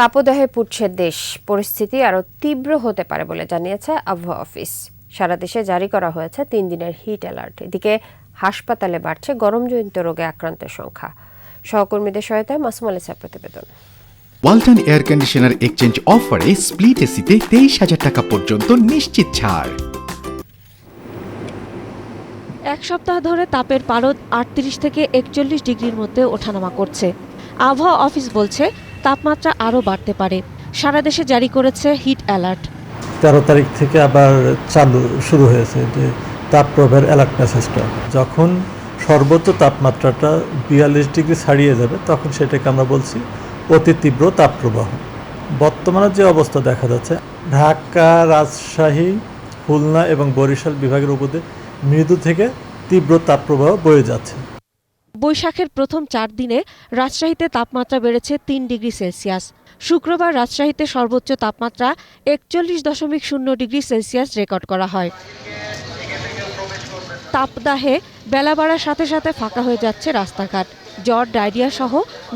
তাপদাহে পুড়ছে দেশ। পরিস্থিতি আরও তীব্র হতে পারে বলে জানিয়েছে আবহাওয়া অফিস। সারা দেশে জারি করা হয়েছে তিন দিনের হিট অ্যালার্ট। এদিকে হাসপাতালে বাড়ছে গরমজনিত রোগে আক্রান্তের সংখ্যা। সহকর্মীদের সহায়তায় মাসুম আলিসা প্রতিবেদন। ওয়ালটন এয়ার কন্ডিশনার এক্সচেঞ্জ অফারে স্প্লিট এসিতে তেইশ হাজার টাকা পর্যন্ত নিশ্চিত ছাড়। এক সপ্তাহ ধরে তাপের পারদ আটত্রিশ থেকে একচল্লিশ ডিগ্রির মধ্যে ওঠানামা করছে। আবহাওয়া অফিস বলছে তাপমাত্রা আরও বাড়তে পারে। সারা দেশে জারি করেছে হিট অ্যালার্ট। তেরো তারিখ থেকে আবার চালু, শুরু হয়েছে যে তাপপ্রবাহের অ্যালার্ট মেসেজটা। যখন সর্বোচ্চ তাপমাত্রাটা বিয়াল্লিশ ডিগ্রি ছাড়িয়ে যাবে, তখন সেটাকে আমরা বলছি অতি তীব্র তাপপ্রবাহ। বর্তমানে যে অবস্থা দেখা যাচ্ছে, ঢাকা, রাজশাহী, খুলনা এবং বরিশাল বিভাগের উপরে মৃদু থেকে তীব্র তাপপ্রবাহ বয়ে যাচ্ছে। বৈশাখের প্রথম চার দিনে রাজশাহীতে তাপমাত্রা বেড়েছে তিন ডিগ্রি সেলসিয়াস। শুক্রবার রাজশাহীতে সর্বোচ্চ তাপমাত্রা একচল্লিশ দশমিক শূন্য ডিগ্রি সেলসিয়াস রেকর্ড করা হয়। তাপদাহে বেলা বাড়ার সাথে সাথে ফাঁকা হয়ে যাচ্ছে রাস্তাঘাট। জ্বর ডায়রিয়া সহ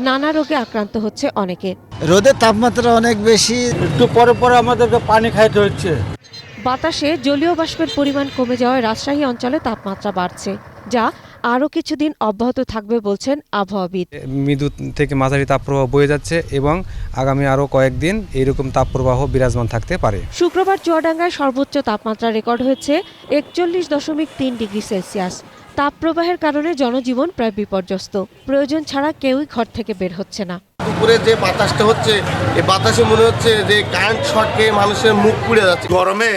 নানা রোগে আক্রান্ত হচ্ছে অনেকে। রোদের তাপমাত্রা অনেক বেশি। একটু পরে পরে আমাদেরকে পানি খাইতে হচ্ছে। বাতাসে জলীয় বাষ্পের পরিমাণ কমে যাওয়ায় রাজশাহী অঞ্চলে তাপমাত্রা বাড়ছে যা আরও কিছুদিন অব্যাহত থাকবে বলছেন আবহাওয়াবিদ। মৃদু থেকে মাঝারি তাপপ্রবাহ বয়ে যাচ্ছে এবং আগামী আরও কয়েকদিন এইরকম তাপপ্রবাহ বিরাজমান থাকতে পারে। শুক্রবার চুয়াডাঙ্গায় সর্বোচ্চ তাপমাত্রা রেকর্ড হয়েছে একচল্লিশ দশমিক তিন ডিগ্রি সেলসিয়াস। তাপপ্রবাহের কারণে জনজীবন প্রায় বিপর্যস্ত। প্রয়োজন ছাড়া কেউই ঘর থেকে বের হচ্ছে না। দুপুরে যে বাতাসটা হচ্ছে এই বাতাসে মনে হচ্ছে যে কারেন্ট শর্ট খেয়ে মানুষের মুখ পুড়ে যাচ্ছে। গরমে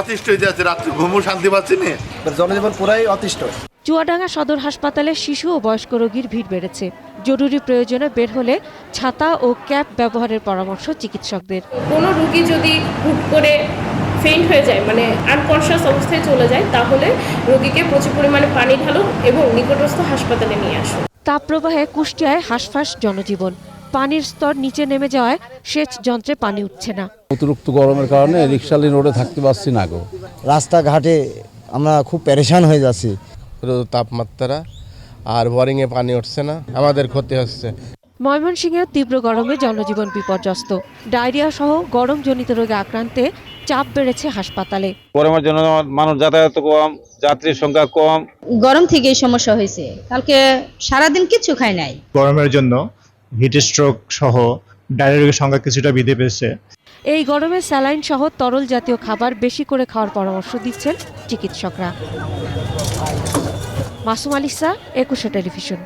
অতিষ্ঠ হয়ে যাচ্ছে রাত্রে ঘুমও শান্তি পাচ্ছে না। জনজীবন পুরাই অতিষ্ঠ। চুয়াডাঙ্গা সদর হাসপাতালে শিশু ও বয়স্ক রোগীর ভিড় বেড়েছে। জরুরি প্রয়োজনে বের হলে ছাতা ও ক্যাপ ব্যবহারের পরামর্শ চিকিৎসকদের। কোনো রুগী যদি হুট করে ফেইন্ট হয়ে যায় মানে আনকনশিয়াস অবস্থায় চলে যায় তাহলে রোগীকে প্রচুর পরিমাণে পানি ঢালো এবং নিকটস্থ হাসপাতালে নিয়ে আসো তাপপ্রবাহে কুষ্টিয়ায় হাঁসফাঁস জনজীবন। পানির স্তর নিচে নেমে যাওয়ায় সেচ যন্ত্রে পানি উঠছে না। অতিরিক্ত গরমের কারণে রিক্সালি রোডে থাকতে পারছি না গো। রাস্তাঘাটে আমরা খুব পেরেশান হয়ে যাচ্ছি। তাপমাত্রা আর বোরিংয়ে পানি উঠছে না। আমাদের ক্ষতি হচ্ছে। ময়মনসিংহেও তীব্র গরমে জনজীবন বিপর্যস্ত। ডায়রিয়া সহ গরমজনিত রোগে আক্রান্তে চাপ বেড়েছে হাসপাতালে। গরমের জন্য মানুষ যাতায়াত কম যাত্রীর সংখ্যা কম। গরম থেকে সমস্যা হয়েছে। কালকে সারাদিন কিছু খায় নাই। গরমের জন্য হিট স্ট্রোক সহ ডায়রিয়ার সংখ্যা কিছুটা বৃদ্ধি পেয়েছে। এই গরমে স্যালাইন সহ তরল জাতীয় খাবার বেশি করে খাওয়ার পরামর্শ দিচ্ছেন চিকিৎসকরা। মাসুম আলিসা একুশে টেলিভিশন।